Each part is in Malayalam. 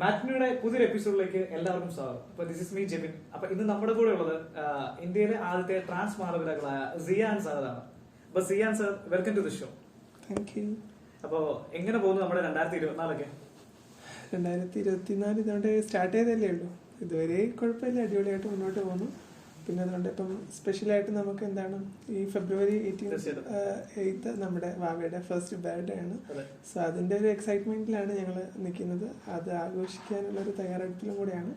മാറ്റ്നിയുടെ പുതിയൊരു എപ്പിസോഡിലേക്ക് എല്ലാവർക്കും സ്വാഗതം. അപ്പൊ ദിസ് ഇസ് മീ ജെബിൻ. അപ്പൊ ഇന്ന് നമ്മുടെ കൂടെ ഉള്ളത് ഇന്ത്യയിലെ ആദ്യത്തെ ട്രാൻസ് മാതാപിതാക്കളായ സിയാൻ സാറാണ് അപ്പൊ Siyan sir welcome to the show thank you അപ്പോ എങ്ങനെ പോകുന്നു നമ്മുടെ രണ്ടായിരത്തി ഇരുപത്തിനാലൊക്കെ? രണ്ടായിരത്തി ഇരുപത്തിനാല് ഇതുകൊണ്ട് സ്റ്റാർട്ട് ചെയ്തല്ലേ ഉള്ളൂ. ഇതുവരെ കുഴപ്പമില്ല അടിപൊളിയായിട്ട് മുന്നോട്ട് പോകുന്നു. പിന്നെ അതുകൊണ്ട് ഇപ്പം സ്പെഷ്യലായിട്ട് നമുക്ക് എന്താണ് ഈ ഫെബ്രുവരി എയ്റ്റീൻ. എയ്ത്ത് നമ്മുടെ വാവയുടെ ഫസ്റ്റ് ബർത്ത്ഡേ ആണ്. സോ അതിന്റെ ഒരു എക്സൈറ്റ്മെന്റിലാണ് ഞങ്ങൾ നിൽക്കുന്നത് അത് ആഘോഷിക്കാനുള്ള ഒരു തയ്യാറെടുപ്പിലും കൂടെയാണ്.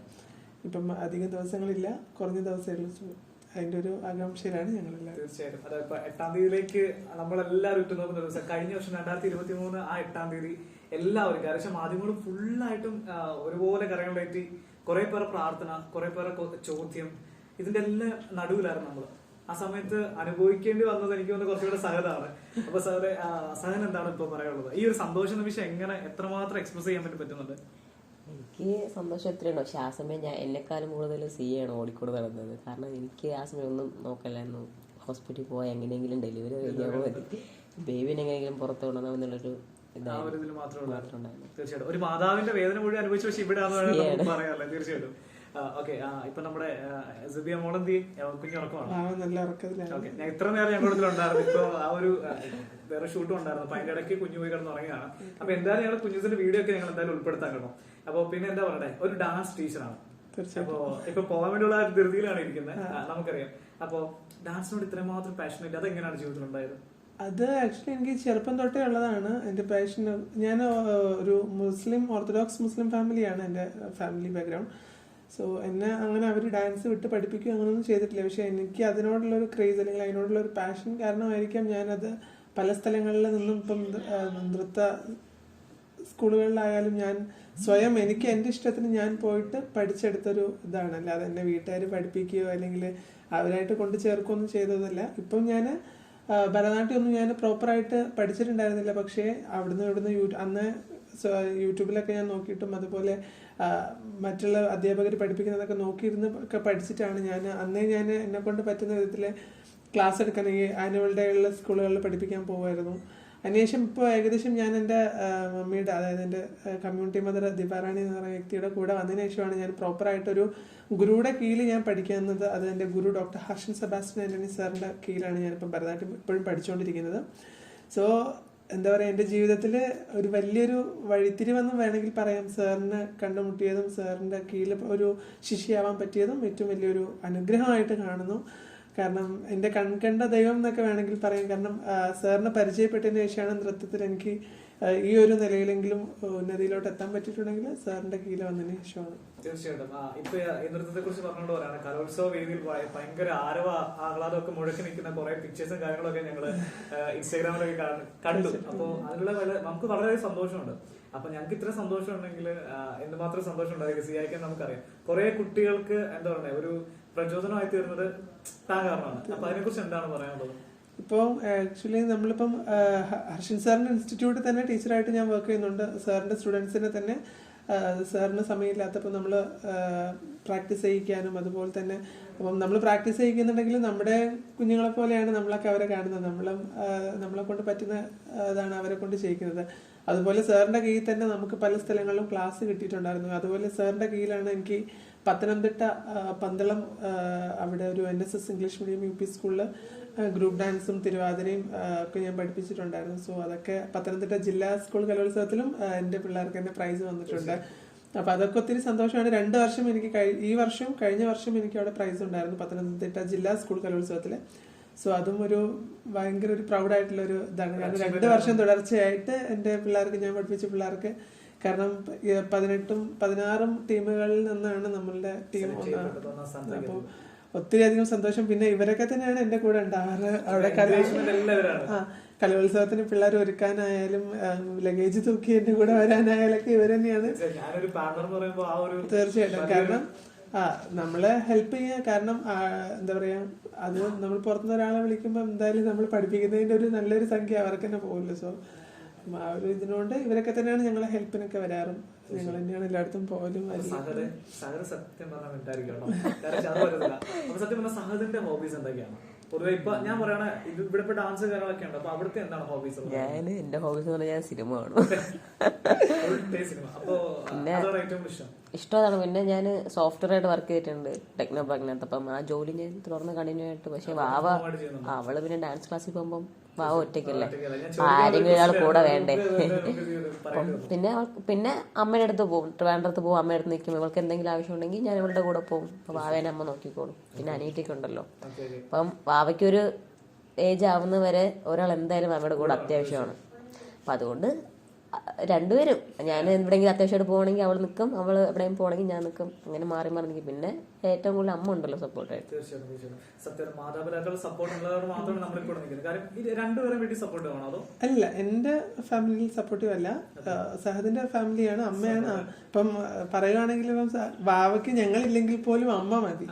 ഇപ്പം അധികം ദിവസങ്ങളില്ല കുറഞ്ഞ ദിവസമേ ഉള്ളൂ. അതിന്റെ അതിന്റെ ഒരു ആകാംക്ഷയിലാണ് ഞങ്ങൾ തീർച്ചയായിട്ടും. അതായത് ഇപ്പൊ എട്ടാം തീയതിയിലേക്ക് നമ്മളെല്ലാവരും ഉറ്റു നോക്കുന്ന ഒരു ദിവസം. കഴിഞ്ഞ വർഷം രണ്ടായിരത്തി ഇരുപത്തി മൂന്ന് ആ എട്ടാം തീയതി എല്ലാവരും കാരണം മാധ്യമങ്ങളും ഫുള്ളായിട്ടും ഒരുപോലെ കരങ്ങളിലേറ്റി കുറെ പേർ പ്രാർത്ഥന കുറെ പേരെ ചോദ്യം ഇതിന്റെ എല്ലാം നടുവിലായിരുന്നു നമ്മൾ. ആ സമയത്ത് അനുഭവിക്കേണ്ടി വന്നത് എനിക്ക് തോന്നുന്നു കുറച്ചുകൂടെ സഹതാണ് അപ്പൊ സാറ് സഹൻ എന്താണ് ഇപ്പൊ പറയാനുള്ളത്? ഈ ഒരു സന്തോഷ നിമിഷം എങ്ങനെ എത്രമാത്രം എക്സ്പ്രസ് ചെയ്യാൻ വേണ്ടി പറ്റുന്നുണ്ട്? എനിക്ക് സന്തോഷം എത്രയാണ് പക്ഷെ ആ സമയം ഞാൻ എന്നെക്കാളും കൂടുതൽ സി ആണ് ഓടിക്കൂടെ നടന്നത്. കാരണം എനിക്ക് ആ സമയം ഒന്നും നോക്കല്ലായിരുന്നു ഹോസ്പിറ്റലിൽ പോയാൽ എങ്ങനെയെങ്കിലും ഡെലിവറി കഴിഞ്ഞാൽ മതി ബേബിനെ എങ്ങനെയെങ്കിലും പുറത്ത് കൊണ്ടുവന്നാൽ എന്നുള്ളൊരു ഒരു മാതാവിന്റെ വേദന മുഴുവൻ അനുഭവിച്ചു പക്ഷെ ഇവിടെ നമുക്ക് പറയാമല്ലേ തീർച്ചയായിട്ടും. ഓക്കെ ഇപ്പൊ നമ്മുടെ സുബിയ മോളന്തി കുഞ്ഞുറക്കമാണ്? നല്ല ഉറക്കത്തിലാണ്. ഓക്കെ ഞാൻ ഇത്ര നേരം ഞങ്ങളുടെ ഉണ്ടായിരുന്നു. ഇപ്പൊ ആ ഒരു വേറെ ഷൂട്ടും ഉണ്ടായിരുന്നു. അപ്പൊ അതിന്റെ ഇടയ്ക്ക് കുഞ്ഞു പോയി കിടന്ന് ഉറങ്ങിയാണ് അപ്പൊ എന്തായാലും ഞങ്ങൾ കുഞ്ഞുസിന്റെ വീഡിയോ ഒക്കെ ഞങ്ങൾ എന്തായാലും ഉൾപ്പെടുത്താൻ കേട്ടോ അപ്പൊ പിന്നെ എന്താ പറയണ്ടേ ഒരു ഡാൻസ് ടീച്ചറാണ് അപ്പോ ഇപ്പൊ പോകാൻ വേണ്ടിയുള്ള ധൃതിയിലാണ് ഇരിക്കുന്നത്. നമുക്കറിയാം. അപ്പൊ ഡാൻസിനോട് ഇത്രമാത്രം മാത്രം പാഷനേറ്റ് അത് എങ്ങനെയാണ് ജീവിതത്തിൽ ഉണ്ടായത്? അത് ആക്ച്വലി എനിക്ക് ചെറുപ്പം തൊട്ടേ ഉള്ളതാണ്. എന്റെ പാഷൻ ഞാൻ ഒരു മുസ്ലിം ഓർത്തഡോക്സ് മുസ്ലിം ഫാമിലിയാണ് എന്റെ ഫാമിലി ബാക്ക്ഗ്രൗണ്ട് സോ എന്നെ അങ്ങനെ അവർ ഡാൻസ് വിട്ട് പഠിപ്പിക്കുക അങ്ങനെയൊന്നും ചെയ്തിട്ടില്ല. പക്ഷെ എനിക്ക് അതിനോടുള്ള ഒരു ക്രേസ് അല്ലെങ്കിൽ അതിനോടുള്ള ഒരു പാഷൻ കാരണമായിരിക്കാം ഞാനത്. പല സ്ഥലങ്ങളിൽ നിന്നും ഇപ്പം നൃത്ത സ്കൂളുകളിലായാലും ഞാൻ സ്വയം എനിക്ക് എന്റെ ഇഷ്ടത്തിന് ഞാൻ പോയിട്ട് പഠിച്ചെടുത്തൊരു ഇതാണ്. അല്ലാതെ എന്നെ വീട്ടുകാർ പഠിപ്പിക്കുകയോ അല്ലെങ്കിൽ അവരായിട്ട് കൊണ്ട് ചേർക്കുകയൊന്നും ചെയ്തതല്ല. ഇപ്പം ഞാൻ ഭരതനാട്യം ഒന്നും ഞാൻ പ്രോപ്പറായിട്ട് പഠിച്ചിട്ടുണ്ടായിരുന്നില്ല. പക്ഷേ അവിടുന്ന് ഇവിടുന്ന് യൂ അന്ന് യൂട്യൂബിലൊക്കെ ഞാൻ നോക്കിയിട്ടും അതുപോലെ മറ്റുള്ള അധ്യാപകർ പഠിപ്പിക്കുന്നതൊക്കെ നോക്കിയിരുന്ന് ഒക്കെ പഠിച്ചിട്ടാണ് ഞാൻ. അന്നേ ഞാൻ എന്നെ കൊണ്ട് പറ്റുന്ന വിധത്തിൽ ക്ലാസ് എടുക്കണമെങ്കിൽ ആനുവൽ ഡേ ഉള്ള സ്കൂളുകളിൽ പഠിപ്പിക്കാൻ പോകുമായിരുന്നു അതിനുശേഷം ഇപ്പോൾ ഏകദേശം ഞാൻ എന്റെ മമ്മിയുടെ അതായത് എന്റെ കമ്മ്യൂണിറ്റി മദർ ദിപാറാണി എന്ന് പറയുന്ന വ്യക്തിയുടെ കൂടെ വന്നതിന് ശേഷമാണ് ഞാൻ പ്രോപ്പറായിട്ടൊരു ഗുരുവിടെ കീഴിൽ ഞാൻ പഠിക്കുന്നത് അത് എന്റെ ഗുരു ഡോക്ടർ ഹർഷൻ സെബാസ്റ്റ്യൻ ആന്റണി സാറിന്റെ കീഴിലാണ് ഞാനിപ്പം ഭരതനാട്യം ഇപ്പോഴും പഠിച്ചുകൊണ്ടിരിക്കുന്നത്. സോ എന്താ പറയുക എന്റെ ജീവിതത്തിൽ ഒരു വലിയൊരു വഴിത്തിരിവെന്നും വേണമെങ്കിൽ പറയാം. സാറിനെ കണ്ടുമുട്ടിയതും സാറിന്റെ കീഴിൽ ഒരു ശിഷ്യയാവാൻ പറ്റിയതും ഏറ്റവും വലിയൊരു അനുഗ്രഹമായിട്ട് കാണുന്നു. കാരണം എന്റെ കൺകണ്ട ദൈവം എന്നൊക്കെ വേണമെങ്കിൽ പറയാം. കാരണം സാറിനെ പരിചയപ്പെട്ടതിന് ശേഷമാണ് നൃത്തത്തിൽ എനിക്ക് ഈ ഒരു നിലയിലെങ്കിലും ഉന്നതിയിലോട്ട് എത്താൻ പറ്റിയിട്ടുണ്ടെങ്കിൽ സാറിന്റെ കീഴിൽ വന്നതിന് ശേഷമാണ്. തീർച്ചയായിട്ടും. ഇപ്പൊ ഈ നൃത്തത്തെ കുറിച്ച് പറഞ്ഞുകൊണ്ട് പറയാണ് കലോത്സവ വേദിയിൽ ഭയ- ഭയങ്കര ആരവ ആഹ്ലാദമൊക്കെ മുഴക്കി നിൽക്കുന്ന കുറെ പിക്ചേഴ്സും കാര്യങ്ങളൊക്കെ ഞങ്ങൾ ഇൻസ്റ്റാഗ്രാമിലൊക്കെ കാണ- കണ്ടു. അപ്പൊ അതിലുള്ള നമുക്ക് വളരെ സന്തോഷമുണ്ട്. അപ്പൊ ഞങ്ങൾക്ക് ഇത്ര സന്തോഷം ഉണ്ടെങ്കിൽ എന്തുമാത്രം സന്തോഷം ഉണ്ടായിരിക്കും സിയായിക്കാൻ നമുക്കറിയാം. കുറെ കുട്ടികൾക്ക് എന്താ പറയുക ഒരു പ്രചോദനമായി തീർന്നത് താൻ കാരണമാണ്. അപ്പൊ അതിനെക്കുറിച്ച് എന്താണ് പറയാനുള്ളത്? ഇപ്പോൾ ആക്ച്വലി നമ്മളിപ്പം ഹർഷൻ സാറിന്റെ ഇൻസ്റ്റിറ്റ്യൂട്ടിൽ തന്നെ ടീച്ചറായിട്ട് ഞാൻ വർക്ക് ചെയ്യുന്നുണ്ട്. സാറിന്റെ സ്റ്റുഡൻസിനെ തന്നെ സാറിന് സമയമില്ലാത്തപ്പോൾ നമ്മൾ പ്രാക്ടീസ് ചെയ്യിക്കാനും അതുപോലെ തന്നെ അപ്പം നമ്മൾ പ്രാക്ടീസ് ചെയ്യിക്കുന്നുണ്ടെങ്കിൽ നമ്മുടെ കുഞ്ഞുങ്ങളെ പോലെയാണ് നമ്മളൊക്കെ അവരെ കാണുന്നത്. നമ്മളും നമ്മളെ കൊണ്ട് പറ്റുന്ന ഇതാണ് അവരെ കൊണ്ട് ചെയ്യിക്കുന്നത്. അതുപോലെ സാറിന്റെ കീഴിൽ തന്നെ നമുക്ക് പല സ്ഥലങ്ങളിലും ക്ലാസ് കിട്ടിയിട്ടുണ്ടായിരുന്നു. അതുപോലെ സാറിന്റെ കീഴിലാണ് എനിക്ക് പത്തനംതിട്ട പന്തളം അവിടെ ഒരു N S S English medium U P സ്കൂളിൽ ഗ്രൂപ്പ് ഡാൻസും തിരുവാതിരയും ഒക്കെ ഞാൻ പഠിപ്പിച്ചിട്ടുണ്ടായിരുന്നു. സോ അതൊക്കെ പത്തനംതിട്ട ജില്ലാ സ്കൂൾ കലോത്സവത്തിലും എന്റെ പിള്ളേർക്ക് തന്നെ പ്രൈസ് വന്നിട്ടുണ്ട്. അപ്പൊ അതൊക്കെ ഒത്തിരി സന്തോഷമാണ്. രണ്ട് വർഷം എനിക്ക് ഈ വർഷവും കഴിഞ്ഞ വർഷം എനിക്ക് അവിടെ പ്രൈസ് ഉണ്ടായിരുന്നു പത്തനംതിട്ട ജില്ലാ സ്കൂൾ കലോത്സവത്തിൽ. സോ അതും ഒരു ഭയങ്കര ഒരു പ്രൗഡ് ആയിട്ടുള്ള ഒരു ഇതാണ് കാരണം രണ്ട് വർഷം തുടർച്ചയായിട്ട് എന്റെ പിള്ളേർക്ക് ഞാൻ പഠിപ്പിച്ച പിള്ളേർക്ക് കാരണം പതിനെട്ടും പതിനാറും ടീമുകളിൽ നിന്നാണ് നമ്മളുടെ ടീം ചെയ്യപ്പെട്ടത് ഒന്നാം സ്ഥാനത്തേക്ക് അപ്പോൾ ഒത്തിരി അധികം സന്തോഷം. പിന്നെ ഇവരൊക്കെ തന്നെയാണ് എന്റെ കൂടെ ഉണ്ടാവാറ് അവിടെ ആ കലോത്സവത്തിന് പിള്ളേർ ഒരുക്കാനായാലും ലഗേജ് തൂക്കി എന്റെ കൂടെ വരാനായാലൊക്കെ ഇവർ തന്നെയാണ്. തീർച്ചയായിട്ടും. കാരണം ആ നമ്മളെ ഹെൽപ്പ് ചെയ്യാ കാരണം ആ, എന്താ പറയാ അത് നമ്മൾ പുറത്തുനിന്ന് ഒരാളെ വിളിക്കുമ്പോൾ എന്തായാലും നമ്മൾ പഠിപ്പിക്കുന്നതിന്റെ ഒരു നല്ലൊരു സംഖ്യ അവർക്ക് തന്നെ പോകുമല്ലോ സോ ആ ഒരു ഇതിനോണ്ട് ഇവരൊക്കെ തന്നെയാണ് ഞങ്ങളെ ഹെൽപ്പിനൊക്കെ വരാറും. ഞങ്ങൾ തന്നെയാണ് എല്ലായിടത്തും പോലും ഞാൻ സഹദ് സഹദ് സത്യം പറഞ്ഞാൽ മിണ്ടായിരിക്കും കേട്ടോ. കാരണം അത് സത്യം പറഞ്ഞാൽ സഹദിന്റെ ഹോബീസ് എന്തൊക്കെയാണ്? പൊതുവെ ഇപ്പൊ ഞാൻ പറയണ ഇത് ഇവിടെ ഇപ്പൊ ഡാൻസ് കാര്യങ്ങളൊക്കെ ഉണ്ട്? അപ്പൊ അവിടുത്തെ എന്താണ് ഹോബീസ് ഞാൻ എന്റെ ഹോബീസ് എന്ന് പറഞ്ഞാൽ ഞാൻ സിനിമ കാണും. സിനിമ അപ്പൊ അതാണ് ഏറ്റവും ഇഷ്ടം. ഇഷ്ടമാണ്. പിന്നെ ഞാൻ സോഫ്റ്റ്വെയർ ആയിട്ട് വർക്ക് ചെയ്തിട്ടുണ്ട്. ടെക്നോ പാക്കിനകത്ത് അപ്പം ആ ജോലി ഞാൻ തുടർന്ന് കണ്ടിന്യൂ ആയിട്ട്. പക്ഷെ വാവ അവൾ പിന്നെ ഡാൻസ് ക്ലാസ്സിൽ പോകുമ്പോൾ വാവ ഒറ്റയ്ക്കല്ലേ? ആരെങ്കിലും ഒരാൾ കൂടെ വേണ്ടേ? പിന്നെ പിന്നെ അമ്മയുടെ അടുത്ത് പോകും. ട്രിവാൻഡ്രത്ത് പോകും. അമ്മയുടെ അടുത്ത് നിൽക്കും. ഇവൾക്ക് എന്തെങ്കിലും ആവശ്യം ഉണ്ടെങ്കിൽ ഞാൻ ഇവളുടെ കൂടെ പോകും. അപ്പം വാവേനെ അമ്മ നോക്കിക്കോളും. പിന്നെ അനിയറ്റിക്ക് ഉണ്ടല്ലോ അപ്പം വാവയ്ക്കൊരു ഏജ് ആവുന്നവരെ ഒരാൾ എന്തായാലും അമ്മയുടെ കൂടെ അത്യാവശ്യമാണ്. അപ്പം അതുകൊണ്ട് രണ്ടുപേരും. ഞാൻ എവിടെയെങ്കിലും അത്യാവശ്യമായിട്ട് പോകണമെങ്കിൽ അവൾ നിൽക്കും. അവൾ എവിടെയും പോകണമെങ്കിൽ ഞാൻ നിൽക്കും. അങ്ങനെ മാറി മാറി നിൽക്കും. പിന്നെ ഏറ്റവും കൂടുതൽ അമ്മ ഉണ്ടല്ലോ സപ്പോർട്ടായിട്ട്. തീർച്ചയായിട്ടും തീർച്ചയായിട്ടും. സത്യം സപ്പോർട്ട് നമ്മൾ നിൽക്കുന്നത് കാര്യം ഇത് രണ്ടുപേരും വീട്ടിൽ സപ്പോർട്ട് വേണോ അതോ? അല്ല എന്റെ ഫാമിലി സപ്പോർട്ടീവ് അല്ല. സഹദിന്റെ ഫാമിലിയാണ് അമ്മയാണ്. ഇപ്പം പറയുകയാണെങ്കിൽ ഇപ്പം വാവയ്ക്ക് ഞങ്ങളില്ലെങ്കിൽ പോലും അമ്മ മതി.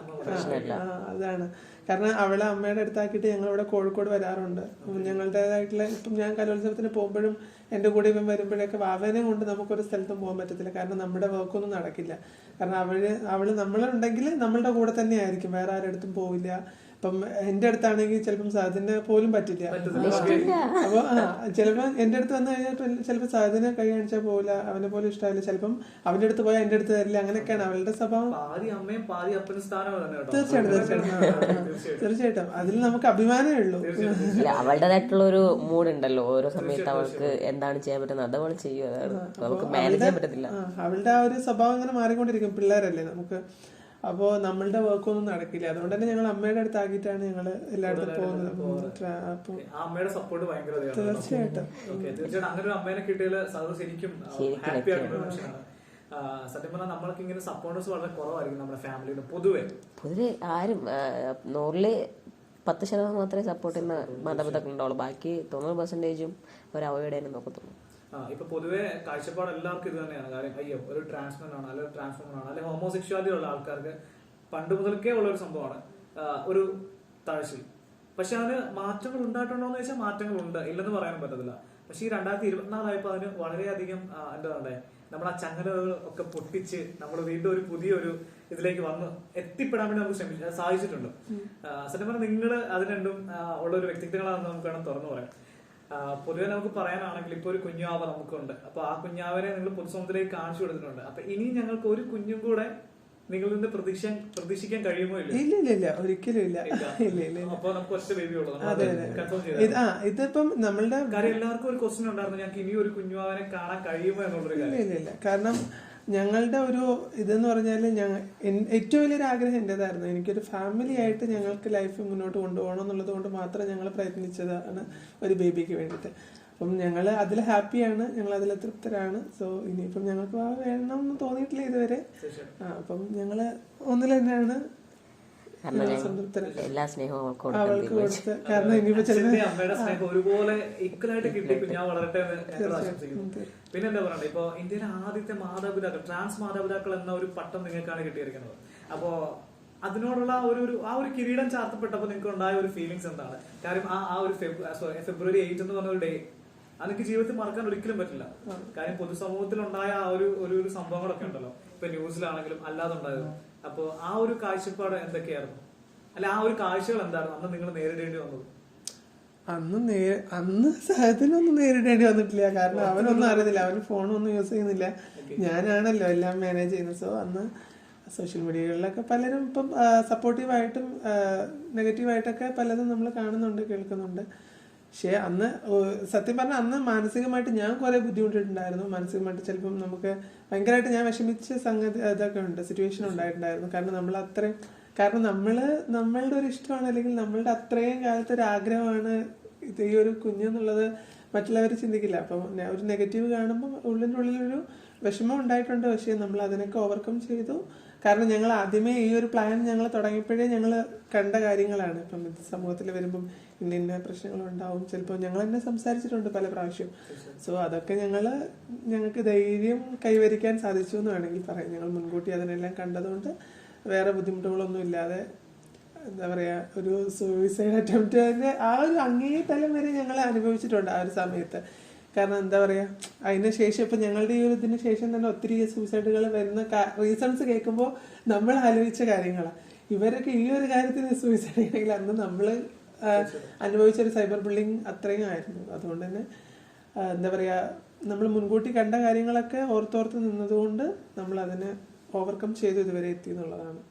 അതാണ്. കാരണം അവളെ അമ്മയുടെ അടുത്താക്കിയിട്ട് ഞങ്ങൾ ഇവിടെ കോഴിക്കോട് വരാറുണ്ട്. ഞങ്ങളുടേതായിട്ടുള്ള ഇപ്പം ഞാൻ കലോത്സവത്തിന് പോകുമ്പോഴും എന്റെ കൂടെ ഇവൻ വരുമ്പോഴൊക്കെ വാവനെ കൊണ്ട് നമുക്കൊരു സ്ഥലത്തും പോകാൻ പറ്റത്തില്ല. കാരണം നമ്മുടെ വർക്കൊന്നും നടക്കില്ല. കാരണം അവൾ അവൾ നമ്മളുണ്ടെങ്കിൽ നമ്മളുടെ കൂടെ തന്നെ ആയിരിക്കും വേറെ ആരുടെ അടുത്തും പോവില്ല. ഇപ്പം എന്റെ അടുത്താണെങ്കിൽ ചിലപ്പം സാധന പോലും പറ്റില്ല. അപ്പൊ ആ ചിലപ്പോ എന്റെ അടുത്ത് വന്നു കഴിഞ്ഞാൽ ചിലപ്പോ സാധന കൈ കാണിച്ചാൽ പോകില്ല അവനെ പോലും ഇഷ്ടമാവില്ല. ചിലപ്പം അവന്റെ അടുത്ത് പോയാൽ എന്റെ അടുത്ത് തരില്ല അങ്ങനെയൊക്കെയാണ് അവളുടെ സ്വഭാവം. പാതി അമ്മയും പാതി അപ്പനും സ്ഥാനമാണ് കേട്ടോ. തീർച്ചയായിട്ടും തീർച്ചയായിട്ടും. അതിൽ നമുക്ക് അഭിമാനമേ ഉള്ളൂ. അവളുടേതായിട്ടുള്ള ഒരു മൂഡ് ഉണ്ടല്ലോ. ഓരോ സമയത്ത് അവൾക്ക് എന്താണ് ചെയ്യാൻ പറ്റുന്നത്? അത് അവൾ ചെയ്യും. അതാണ്. അവൾക്ക് മാനേജ് ചെയ്യാൻ പറ്റത്തില്ല. അവളുടെ ആ ഒരു സ്വഭാവം ഇങ്ങനെ മാറിക്കൊണ്ടിരിക്കും പിള്ളേരല്ലേ നമുക്ക്. അപ്പോ നമ്മളുടെ വർക്കൊന്നും നടക്കില്ല. അതുകൊണ്ട് തന്നെ ഞങ്ങൾ അമ്മയുടെ അടുത്ത് ആക്കിയിട്ടാണ് ഞങ്ങൾ എല്ലായിടത്തും പോകുന്നത്. അമ്മയുടെ സപ്പോർട്ട് ഭയങ്കര തീർച്ചയായിട്ടും. ഓക്കെ തീർച്ചയായിട്ടും അങ്ങനെ ഒരു അമ്മേനെ കിട്ടിയാൽ ശരിക്കും ഹാപ്പി ആയിട്ടുള്ള ആ, സത്യം പറഞ്ഞാൽ നമ്മൾക്ക് ഇങ്ങനെ സപ്പോർട്ടേഴ്സ് വളരെ കുറവായിരിക്കും നമ്മുടെ ഫാമിലിയിൽ പൊതുവെ. പൊതുവെ ആരും നൂറിൽ പത്ത് ശതമാനം മാത്രമേ സപ്പോർട്ട് ചെയ്യുന്ന മാതാപിതാക്കളുണ്ടാവുള്ളൂ. ബാക്കി തൊണ്ണൂറ് പെർസെന്റേജും അവർ അവോയ്ഡ് തന്നെ നോക്കത്തുള്ളൂ ഇപ്പൊ പൊതുവെ കാഴ്ചപ്പാട് എല്ലാവർക്കും ഇത് തന്നെയാണ്. കാര്യം അയ്യോ ഒരു ട്രാൻസ്മെൻ ആണ് അല്ലെങ്കിൽ ട്രാൻസ്ഫോമർ ആണ് അല്ലെങ്കിൽ ഹോമോസെക്ഷുവാലിറ്റി ഉള്ള ആൾക്കാർക്ക് പണ്ട് മുതൽക്കേ ഉള്ള ഒരു സംഭവമാണ്. ഒരു താഴ്ചയിൽ പക്ഷെ അതിന് മാറ്റങ്ങൾ ഉണ്ടായിട്ടുണ്ടോ എന്ന് വെച്ചാൽ മാറ്റങ്ങൾ ഉണ്ട് ഇല്ലെന്ന് പറയാൻ പറ്റത്തില്ല. പക്ഷെ ഈ രണ്ടായിരത്തി ഇരുപത്തിനാലായപ്പോ അതിന് വളരെയധികം എന്താ പറയുക നമ്മൾ ആ ചങ്ങലകൾ ഒക്കെ പൊട്ടിച്ച് നമ്മൾ വീണ്ടും ഒരു പുതിയൊരു ഇതിലേക്ക് വന്ന് എത്തിപ്പെടാൻ വേണ്ടി നമുക്ക് ശ്രമിച്ചു സാധിച്ചിട്ടുണ്ട്. സത്യം പറഞ്ഞാൽ നിങ്ങൾ അതിന് രണ്ടും ഉള്ള ഒരു വ്യക്തിത്വങ്ങളാണെന്ന് നമുക്ക് വേണം തുറന്നു പറയാം പൊതുവെ നമുക്ക് പറയാനാണെങ്കിൽ ഇപ്പൊ ഒരു കുഞ്ഞാവ നമുക്കുണ്ട്. അപ്പൊ ആ കുഞ്ഞാവനെ നിങ്ങൾ പൊതുസമൂഹത്തിലേക്ക് കാണിച്ചു കൊടുത്തിട്ടുണ്ട്. അപ്പൊ ഇനി ഞങ്ങൾക്ക് ഒരു കുഞ്ഞും കൂടെ നിങ്ങളിൽ നിന്ന് പ്രതീക്ഷ പ്രതീക്ഷിക്കാൻ കഴിയുമോ ഇല്ല? ഇല്ല ഇല്ല ഒരിക്കലും ഇല്ല. ഇല്ല. അപ്പൊ നമുക്ക് ഒറ്റ ബേബി ഉള്ളൂ. അതെ അതെ. കൺഫേം ചെയ്ത ഇത് ആ ഇതിപ്പം നമ്മളുടെ കാര്യം എല്ലാവർക്കും ഒരു ക്വസ്റ്റ്യൻ ഉണ്ടായിരുന്നു. ഞങ്ങൾക്ക് ഇനി ഒരു കുഞ്ഞാവനെ കാണാൻ കഴിയുമോ എന്നുള്ളൊരു കാര്യം. ഇല്ല ഇല്ല. കാരണം ഞങ്ങളുടെ ഒരു ഇതെന്ന് പറഞ്ഞാൽ ഞങ്ങൾ ഏറ്റവും വലിയൊരു ആഗ്രഹം എന്റെതായിരുന്നു എനിക്കൊരു ഫാമിലി ആയിട്ട് ഞങ്ങൾക്ക് ലൈഫ് മുന്നോട്ട് കൊണ്ടുപോകണം എന്നുള്ളത് കൊണ്ട് മാത്രം ഞങ്ങൾ പ്രയത്നിച്ചതാണ് ഒരു ബേബിക്ക് വേണ്ടിയിട്ട് അപ്പം ഞങ്ങൾ അതിൽ ഹാപ്പിയാണ് ഞങ്ങൾ അതിൽ തൃപ്തരാണ് സോ ഇനിയിപ്പം ഞങ്ങൾക്ക് വേണം എന്ന് തോന്നിയിട്ടില്ല ഇതുവരെ. ആ അപ്പം ഞങ്ങൾ ഒന്നിൽ തന്നെയാണ് കാരണം ഞാൻ എല്ലാ സ്നേഹവും അവൾക്ക് കൊടുക്കാൻ തീരുമാനിച്ചു. കാരണം ഇനിയിപ്പോ ചില അച്ഛന്റെ അമ്മയുടെ സ്നേഹം ഒരുപോലെ ഈക്വലായിട്ട് കിട്ടി. ഞാൻ വളരട്ടെ എന്ന് ആശംസിക്കുന്നു. പിന്നെ എന്താ പറയണ്ടേ? ഇപ്പൊ ഇന്ത്യയിലെ ആദ്യത്തെ മാതാപിതാക്കൾ ട്രാൻസ് മാതാപിതാക്കൾ എന്ന ഒരു പട്ടം നിങ്ങൾക്കാണ് കിട്ടിയിരിക്കുന്നത്. അപ്പോ അതിനോടുള്ള ഒരു ഒരു ആ ഒരു കിരീടം ചാർത്തപ്പെട്ടപ്പോൾ നിങ്ങൾക്ക് ഉണ്ടായ ഒരു ഫീലിങ്സ് എന്താണ്? കാര്യം ആ ആ ഒരു ഫെബ്രുവരി എയ്റ്റ് എന്ന് പറഞ്ഞ ഒരു ഡേ അത് എനിക്ക് ജീവിതത്തിൽ മറക്കാൻ ഒരിക്കലും പറ്റില്ല. കാര്യം പൊതുസമൂഹത്തിൽ ഉണ്ടായ ആ ഒരു ഒരു ഒരു സംഭവങ്ങളൊക്കെ ഉണ്ടല്ലോ. ഇപ്പൊ ന്യൂസിലാണെങ്കിലും അല്ലാതെ ഉണ്ടായത്. അപ്പൊ ആ ഒരു കാഴ്ചപ്പാട് എന്തൊക്കെയായിരുന്നു? അല്ല ആ ഒരു കാഴ്ചകൾ എന്തായിരുന്നു? അന്ന് നിങ്ങൾ നേരിടേണ്ടി വന്നത്? അന്ന് നേ അന്ന് സഹത്തിനൊന്നും നേരിടേണ്ടി വന്നിട്ടില്ല. കാരണം അവനൊന്നും അറിയുന്നില്ല. അവന് ഫോണൊന്നും യൂസ് ചെയ്യുന്നില്ല. ഞാനാണല്ലോ എല്ലാം മാനേജ് ചെയ്യുന്നത്. സോ അന്ന് സോഷ്യൽ മീഡിയകളിലൊക്കെ പലരും ഇപ്പം സപ്പോർട്ടീവായിട്ടും നെഗറ്റീവായിട്ടൊക്കെ പലതും നമ്മൾ കാണുന്നുണ്ട് കേൾക്കുന്നുണ്ട്. പക്ഷേ അന്ന് സത്യം പറഞ്ഞാൽ അന്ന് മാനസികമായിട്ട് ഞാൻ കുറെ ബുദ്ധിമുട്ടിട്ടുണ്ടായിരുന്നു. മാനസികമായിട്ട് ചിലപ്പം നമുക്ക് ഭയങ്കരമായിട്ട് ഞാൻ വിഷമിച്ച സംഗതി ഇതൊക്കെ ഉണ്ട് സിറ്റുവേഷൻ ഉണ്ടായിട്ടുണ്ടായിരുന്നു. കാരണം നമ്മൾ അത്രയും കാരണം നമ്മൾ നമ്മളുടെ ഒരു ഇഷ്ടമാണ് അല്ലെങ്കിൽ നമ്മളുടെ അത്രയും കാലത്തെ ഒരു ആഗ്രഹമാണ് ഇത് ഈ ഒരു കുഞ്ഞെന്നുള്ളത് മറ്റുള്ളവർ ചിന്തിക്കില്ല. അപ്പം ഒരു നെഗറ്റീവ് കാണുമ്പോൾ ഉള്ളിന്റെ ഉള്ളിലൊരു വിഷമം ഉണ്ടായിട്ടുണ്ട്. പക്ഷേ നമ്മൾ അതിനൊക്കെ ഓവർകം ചെയ്തു. കാരണം ഞങ്ങൾ ആദ്യമേ ഈ ഒരു പ്ലാൻ ഞങ്ങൾ തുടങ്ങിയപ്പോഴേ ഞങ്ങൾ കണ്ട കാര്യങ്ങളാണ്. ഇപ്പം സമൂഹത്തിൽ വരുമ്പം ഇന്ന ഇന്ന പ്രശ്നങ്ങളുണ്ടാവും. ചിലപ്പോൾ ഞങ്ങൾ തന്നെ സംസാരിച്ചിട്ടുണ്ട് പല പ്രാവശ്യം. സോ അതൊക്കെ ഞങ്ങൾ ഞങ്ങൾക്ക് ധൈര്യം കൈവരിക്കാൻ സാധിച്ചു എന്ന് വേണമെങ്കിൽ പറയാം. ഞങ്ങൾ മുൻകൂട്ടി അതിനെല്ലാം കണ്ടതുകൊണ്ട് വേറെ ബുദ്ധിമുട്ടുകളൊന്നും ഇല്ലാതെ എന്താ പറയാ ഒരു സൂയിസൈഡ് അറ്റംപ്റ്റ് ആ ഒരു അങ്ങേ തലം വരെ ഞങ്ങൾ അനുഭവിച്ചിട്ടുണ്ട് ആ ഒരു സമയത്ത്. കാരണം എന്താ പറയാ അതിന് ശേഷം ഇപ്പൊ ഞങ്ങളുടെ ഈ ഒരു ഇതിന് ശേഷം തന്നെ ഒത്തിരി സൂയിസൈഡുകൾ വരുന്ന റീസൺസ് കേൾക്കുമ്പോൾ നമ്മൾ ആലോചിച്ച കാര്യങ്ങളാണ് ഇവരൊക്കെ ഈ ഒരു കാര്യത്തിന് സൂയിസൈഡ് ചെയ്യണമെങ്കിൽ അന്ന് നമ്മൾ അനുഭവിച്ച ഒരു സൈബർ ബുള്ളിങ് അത്രയും ആയിരുന്നു. അതുകൊണ്ട് തന്നെ എന്താ പറയാ നമ്മൾ മുൻകൂട്ടി കണ്ട കാര്യങ്ങളൊക്കെ ഓർത്തോർത്ത് നിന്നതുകൊണ്ട് നമ്മൾ അതിനെ ഓവർകം ചെയ്ത് ഇതുവരെ എത്തി എന്നുള്ളതാണ്.